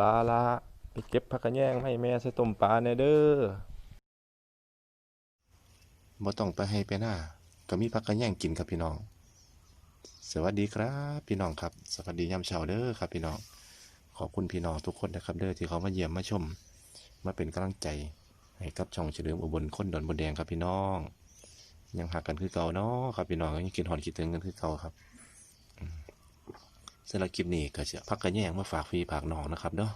ลาลาไปเก็บผักกระแยงให้แม่ใส่ต้มปลาแน่เด้อบ่ต้องไปให้ไปหน้า ก็มีผักกระแยงกินครับพี่น้อง สวัสดีครับ พี่น้องครับ สวัสดียามเช้าเด้อครับ พี่น้อง ขอบคุณพี่น้องทุกคนนะครับเด้อที่เขามาเยี่ยมมาชม มาเป็นกำลังใจ ให้กับช่องเฉลิมอุบลคนดอนบนแดงครับพี่น้อง ยังหักกันคือเก่าเนาะครับพี่น้องยังกินหอนคิดถึงกันคือเก่าครับ สำหรับคลิปนี้ก็จะพักกระแยงมาฝากพี่ฝากน้องนะครับเนาะ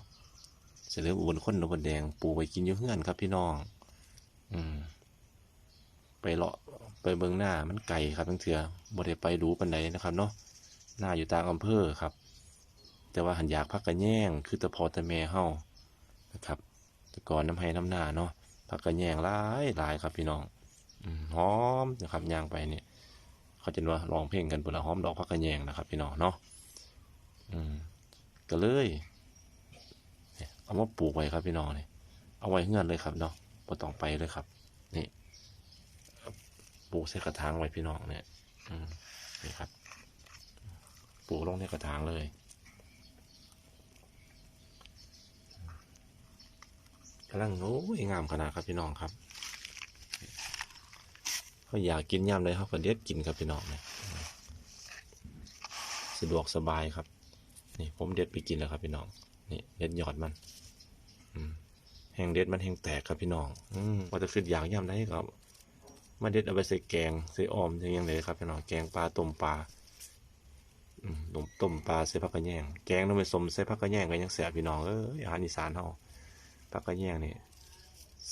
เฉลิมอุบลคนอนบนแดงปูไปกินอยู่เฮือนครับพี่น้อง อืม ไปเลาะไปเบิงหน้ามันไกลครับทั้งเถื่อบ่ได้ไปดูปันใดนะครับเนาะหน้าอยู่ต่างอำเภอครับ แต่ว่าหันอยากพักกระแยงคือตะพอตะแม่เฮานะครับแต่ก่อนน้ำให้น้ำหน้าเนาะผักกระแยงหลายหลายครับพี่น้องหอมนะครับย่างไปเนี่ยเขาจะว่าร้องเพลงกันบนละหอมดอกผักกระแยงนะครับพี่น้องเนาะ ก็เลยเนี่ยเอามาปลูกไว้ครับพี่น้องเนี่ยเอาไว้เงื่อนเลยครับเนาะบ่ต้องไปเลยครับ นี่ปลูกใส่กระถางไว้พี่น้องเนี่ยอืมนี่ครับ ปลูกลงในกระถางเลยกำลังโอ้ยงามขนาดครับพี่น้องครับเขาอยากกินย่ำเลยเขาก็เด็ดกินครับพี่น้องเนี่ยสะดวกสบายครับ นี่ผมเด็ดไปกินแล้วครับพี่น้อง นี่เด็ดยอดมันแห้งเด็ดมันแห้งแตกครับพี่น้องอืมว่าจะขึ้นอยากย่ำได้ครับมาเด็ดเอาไปใส่แกงใส่ออมอย่างยังเลยครับพี่น้องแกงปลาต้มปลาต้มต้มปลาใส่ผักกระแยงแกงน้ำมันสมใส่ผักกระแยงก็ยังแสบพี่น้องเอ้ยอาหารอีสานเฮาผักกระแยงนี่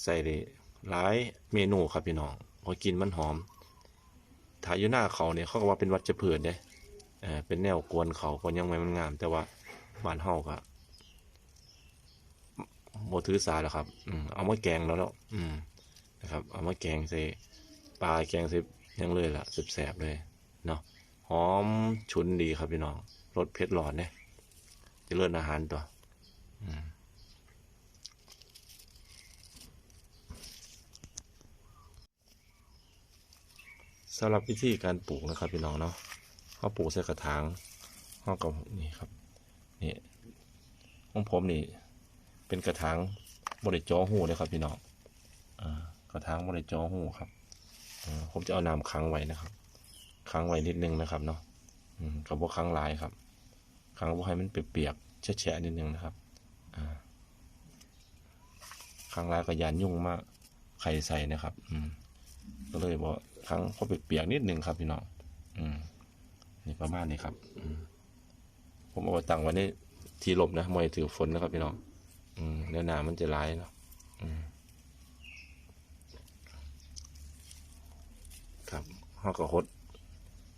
ใส่ได้หลายเมนูครับพี่น้องพอกินมันหอมถ้ายอยู่หน้าเขาเนี่ยเขาก็ว่าเป็นวัชพืชเด้เออ เป็นแนวกวนเขาก็ยังไม่มันงาม แต่ว่าบ้านเฮาก็โมถือสาแล้วครับ อืมเอามาแกงแล้วแล้วอืมนะครับ เอามาแกงใส่ปลาแกงใส่ยังเลยล่ะแสบๆเลยเนาะหอมฉุนดีครับพี่น้องรสเผ็ดร้อนเนี่ยจะเลิศอาหารตัวอืมสำหรับวิธีการปลูกนะครับพี่น้องเนาะ เขาปลูกใส่กระถางเขากับนี่ครับนี่ของผมนี่ เป็นกระถางบริจอหูเลยครับพี่น้องอกระถางบริจอหูครับอผมจะเอาน้ำค้างไว้นะครับค้างไว้นิดนึงนะครับเนาะอืกับพวกค้างลายครับค้างพวกให้มันเปียกๆแฉะๆนิดนึงนะครับอ่าค้างลายก็ยานยุ่งมากไข่ใส่นะครับ อืมก็เลยบอกครั้งพอเปียกๆนิดนึงครับพี่น้องอืม นี่ประมาณนี้ครับ ผมเอาไว้ตั้งว้ในที่หลบนะมอยถือฝนนะครับพี่น้องอืมเนื้อหนามันจะร้ายเนาะครับห้อกระหด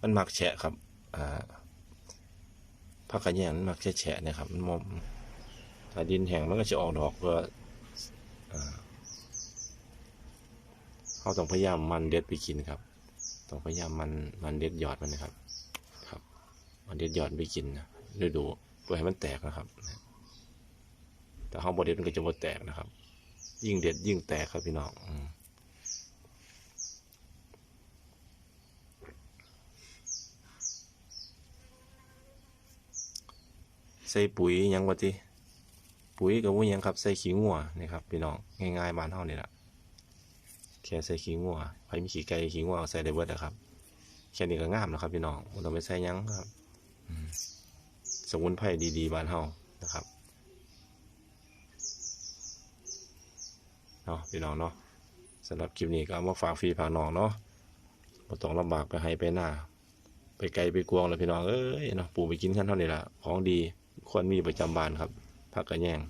มันมักแฉะครับ อ่าผักกระแยงมันมักแฉะเนะครับ มันมอมถ้าดินแห้งมันก็จะออกดอกเพื่ออ่าเขาต้องพยายามมันเด็ดไปกินครับ ต้องพยายามมันมันเด็ดยอดมันนะครับ เด็ดยอดไปกินนะดูดูเพื่อให้มันแตกนะครับแต่เขาบดเด็ดมันก็จะบดแตกนะครับ ยิ่งเด็ดยิ่งแตกครับพี่น้องใส่ปุ๋ยยังวะทีปุ๋ยกับวุ้นยังครับใส่ขี้งัวนี่ครับพี่น้องง่ายๆบ้านเฮานี่แหละแค่ใส่ขี้งัวใครมีขี้ไก่ขี้งัวเอาใส่ได้เบิดนะครับแค่นี้ก็งามแล้วครับพี่น้องบ่ต้องไปใส่ยังครับ สมุนไพรดีๆบ้านเฮานะครับเนาะพี่น้องเนาะสำหรับคลิปนี้ก็เอามาฝากฟรีฝากน้องเนาะบ่ต้องลำบากไปให้ไปหน้า ไปไกลไปกวงแล้วพี่น้องเอ้ยเนาะปลูกไปกินขั้นเท่านี้ละของดีควรมีประจำบ้านครับผักกระแยง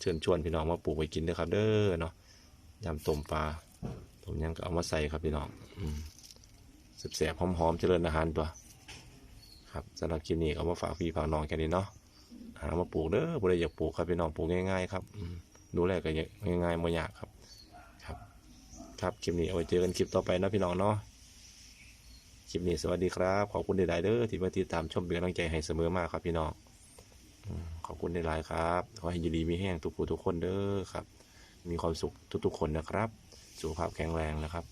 เชิญชวนพี่น้องมาปลูกไว้กินด้วยครับ เด้อเนาะยำต้มปลาต้มยังก็เอามาใส่ครับพี่น้องอืม แสบๆหอมๆเจริญอาหารตัว ครับสำหรับคลิปนี้ก็เอามาฝากพี่ฝากน้องแค่นี้เนาะหามาปลูกเด้อผู้ใดอยากปลูกครับพี่น้องปลูกง่ายๆครับดูแลก็ง่ายๆไม่ยากครับ ครับ ครับคลิปนี้เอาไว้เจอกันคลิปต่อไปนะพี่น้องเนาะคลิปนี้สวัสดีครับ ขอบคุณหลายเด้อที่มาติดตามชมเป็นกำลังใจให้เสมอมาครับพี่น้องขอบคุณในหลายครับ ขอให้อยู่ดีมีแห้งทุกผู้ทุกคนเด้อครับ มีความสุขทุกๆคนนะครับ สุขภาพแข็งแรงนะครับ